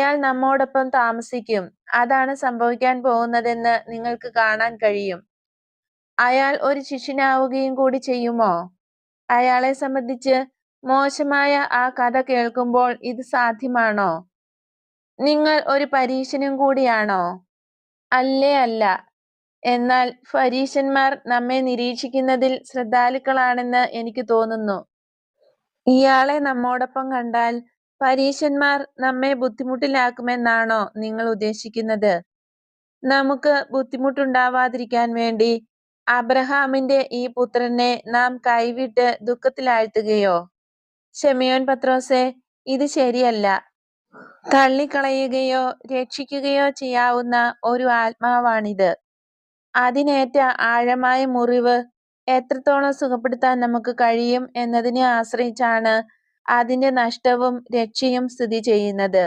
അയാൾ നമ്മോടൊപ്പം താമസിക്കും. അതാണ് സംഭവിക്കാൻ പോകുന്നതെന്ന് നിങ്ങൾക്ക് കാണാൻ കഴിയും. അയാൾ ഒരു ശിഷ്യനാവുകയും കൂടി ചെയ്യുമോ? അയാളെ സംബന്ധിച്ച് മോശമായ ആ കഥ കേൾക്കുമ്പോൾ ഇത് സാധ്യമാണോ? നിങ്ങൾ ഒരു പരീശനും കൂടിയാണോ? അല്ലേ അല്ല. എന്നാൽ ഫരീശന്മാർ നമ്മെ നിരീക്ഷിക്കുന്നതിൽ ശ്രദ്ധാലുക്കളാണെന്ന് എനിക്ക് തോന്നുന്നു. ഇയാളെ നമ്മോടൊപ്പം കണ്ടാൽ പരീശന്മാർ നമ്മെ ബുദ്ധിമുട്ടിലാക്കുമെന്നാണോ നിങ്ങൾ ഉദ്ദേശിക്കുന്നത്? നമുക്ക് ബുദ്ധിമുട്ടുണ്ടാവാതിരിക്കാൻ വേണ്ടി അബ്രഹാമിന്റെ ഈ പുത്രനെ നാം കൈവിട്ട് ദുഃഖത്തിലാഴ്ത്തുകയോ? ഷെമിയോൻ പത്രോസെ ഇത് ശരിയല്ല. തള്ളിക്കളയുകയോ രക്ഷിക്കുകയോ ചെയ്യാവുന്ന ഒരു ആത്മാവാണിത്. അതിനേറ്റ ആഴമായ മുറിവ് എത്രത്തോളം സുഖപ്പെടുത്താൻ നമുക്ക് കഴിയും എന്നതിനെ ആശ്രയിച്ചാണ് അതിന്റെ നഷ്ടവും രക്ഷയും സ്ഥിതി ചെയ്യുന്നത്.